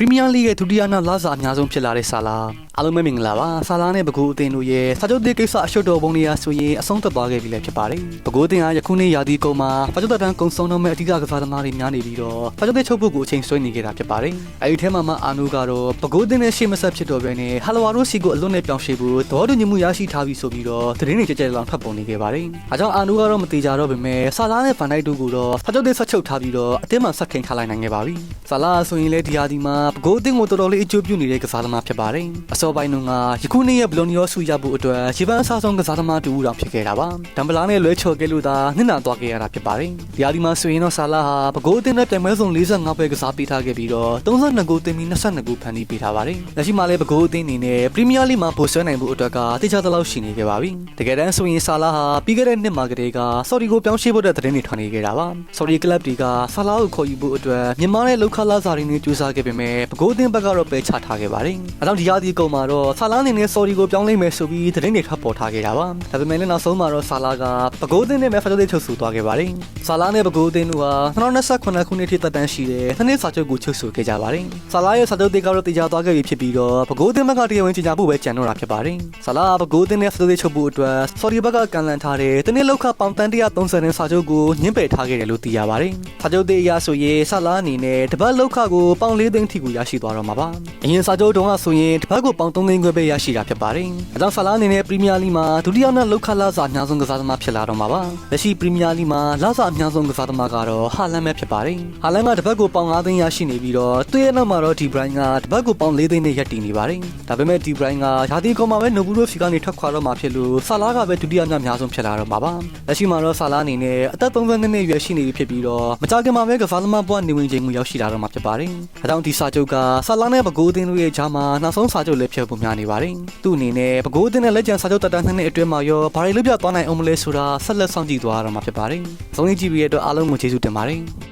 ပရီးမီးယားလိရဲ့ဒုတိယနောက်လစာအများဆုံးဖြစ်လာတဲ့ဆာလာ အားလုံးပဲမင်္ဂလာပါဆာလာနဲ့ဘကူအသင်းတို့ရဲ့စာချုပ်သစ်ကိစ္စအရှုပ်တော်ပုံတွေကဆိုရင်အဆုံးသတ်သွားခဲ့ပြီလည်းဖြစ်ပါတယ်ဘကူအသင်းကယခုနှစ်ရာသီကုန်မှာစာချုပ်သက်တမ်းကုန်ဆုံးတော့မဲ့အဓိကကစားသမားတွေများနေပြီးတော့စာချုပ်သစ်ချုပ်ဖို့ကိုအချိန်ဆွဲနေခဲ့တာဖြစ်ပါတယ်အဲဒီထဲမှာမှအာနူကတော့ဘကူအသင်းနဲ့ရှေ့မဆက်ဖြစ်တော့ဘဲနဲ့ဟလဝါတို့စီကိုအလွတ်နဲ့ပြောင်းရွှေ့ဖို့သဘောတူညီမှုရရှိထားပြီဆိုပြီးတော့သတင်းတွေကြကြလောင်ထွက်ပေါ်နေခဲ့ပါတယ်အဲကြောင့်အာနူကတော့မတိကြတော့ပေမဲ့ဆာလာနဲ့ဗန်ဒိုက်တို့ကိုတော့စာချုပ်သစ်ဆက်ချုပ်ထားပြီးတော့အသင်းမှာဆက်ခင်ထားလိုက်နိုင်ခဲ့ပါပြီဆာလာဆိုရင်လည်းဒီဟာဒီမှာဘကူအသင်းကိုတော်တော်လေးအကျိုးပြုနေတဲ့ကစားသမားဖြစ်ပါတယ်အစောပိုင်းတုန်းကယခုနေ့ရဲ့ဘလွန်နီယောဆူရဖို့အတွက်ရေပန်းအစားဆုံးကစားသမားတူဦးတောင်ဖြစ်ခဲ့တာပါဒမ်ဘလာနဲ့လွဲချော်ခဲ့လို့သာနှစ်နာသွားခဲ့ရတာဖြစ်ပါတယ်ဒီဟာဒီမှာဆိုရင်တော့ဆာလာဟာဘကူအသင်းနဲ့ပြိုင်ပွဲဆုံး45ပွဲကစားပေးထားခဲ့ပြီးတော့32ဂိုးတင်ပြီး22ဂိုးဖန်တီးပေးထားပါတယ်လက်ရှိမှာလည်းဘကူအသင်းအနေနဲ့ပရီးမီးယားလိမှာပိုဆွဲနိုင်ဖို့အတွက်ကတိကျသလောက်ရှိနေခဲ့ပါပြီတကယ်တမ်းဆိုရင်ဆာလာဟာပြီးခဲ့တဲ့နှစ်မှာကတည်းကဆော်ဒီကိုပြောင်းရွှေ့ဖို့တဲ့သတင်းတွေထွက်နေခဲ့တာပါဆော်ဒီကလပ်တွေကဆာလာကိုခေါ်ယူဖို့အတွက်မြန်မာနဲ့လောက်ခလာစာရင်းတွေကြိုးစားခဲ့ပေမဲ့ဘကူအသင်းဘက်ကတော့ပယ်ချထားခဲ့ပါတယ်အဲကြောင့်ဒီရာသီကုန်မှာတော့ဆာလာအနေနဲ့ဆော်ဒီကိုပြောင်းလဲမယ်ဆိုပြီးသတင်းတွေထွက်ပေါ်ထားခဲ့တာပါဒါပေမဲ့လည်းနောက်ဆုံးမှာတော့ဆာလာကဘကူအသင်းနဲ့မဲဖတ်တဲ့ချုပ်ဆိုသွားခဲ့ပါတယ်ဆာလာနဲ့ဘကူအသင်းတို့ဟာ2028ခုနှစ်ထိသက်တမ်းရှိတဲ့နှစ်နှစ်စာချုပ်ကိုချုပ်ဆိုခဲ့ကြပါတယ်ဆာလာရဲ့စာချုပ်တွေကတော့တရားသွားခဲ့ပြီဖြစ်ပြီးတော့ဘကူအသင်းဘက်ကတရားဝင်ကြေညာဖို့ပဲကြံတော့တာဖြစ်ပါတယ်ဆာလာကဘကူအသင်းနဲ့စာချုပ်တွေချုပ်ဖို့အတွက်ဆော်ဒီဘက်ကကန်လန်ထားတဲ့တနေ့လောက်ခပေါင်တန်130နဲ့စာချုပ်ကိုညှင်းပယ်ထားခဲ့တယ်လို့သိရပါတယ်စာချုပ်တွေအရဆိုရင်ဆာလာအနေနဲ့တပတ်လောက်ခကိုပေါင်၄သိန်းထိကိုရရှိသွားတော့မှာပါအရင်စာချုပ်တုန်းကဆိုရင်တပတ်ကိုပေါင်3သိန်းခွဲပဲရရှိတာဖြစ်ပါတယ်အဲကြောင့်ဆာလာအနေနဲ့ပရီးမီးယားလိမှာဒုတိယနဲ့လောက်ခလာစာအများဆုံးကစားသမားဖြစ်လာတော့မှာပါလက်ရှိပရီးမီးယားလိမှာလာစာအများဆုံးကစားသမားကတော့ဟာလန်ပဲဖြစ်ပါတယ်ဟာလန်ကတပတ်ကိုပေါင်5သိန်းရရှိနေပြီးတော့သူ့ရဲ့နောက်မှာတော့ဒီဘရိုင်းကတပတ်ကိုပေါင်4သိန်းနဲ့ရပ်တည်နေပါတယ်ဒါပေမဲ့ဒီဘရိုင်းကရာသီကုန်မှာပဲနိုဘူးရိုဖီကနေထွက်ခွာတော့မှာဖြစ်လို့ဆာလာကပဲဒုတိယမြောက်အများဆုံးဖြစ်လာတော့မှာပါလက်ရှိမှာတော့ဆာလာအနေနဲ့အသက်32နှစ်ရွယ်ရှိနေပြီဖြစ်ပြီးတော့မကြခင်မှာပဲကစားသမားဘဝနေဝင်ချိန်မှုရောက်ရှိလာတော့မှာဖြစ်ပါတယ်အဲကြောင့်ဒီစာချုပ်ကဆာလာနဲ့ဘကိုးအသင်းတို့ရဲ့ဂျာမှာနောက်ဆုံးစာချုပ်လည်းဖြစ်ဖို့များနေပါတယ်သူ့အနေနဲ့ဘကိုးအသင်းနဲ့လက်ကျန်စာချုပ်တက်တန်းနှစ်နှစ်အတွင်းမှာရောဘာတွေလုပ်ပြသွားနိုင်အောင်မလဲဆိုတာဆက်လက်စောင့်ကြည့်သွားရတော့မှာဖြစ်ပါတယ်။ဆုံးဖြတ်ကြည့်ပြီးရတော့အားလုံးကိုကျေးဇူးတင်ပါတယ်။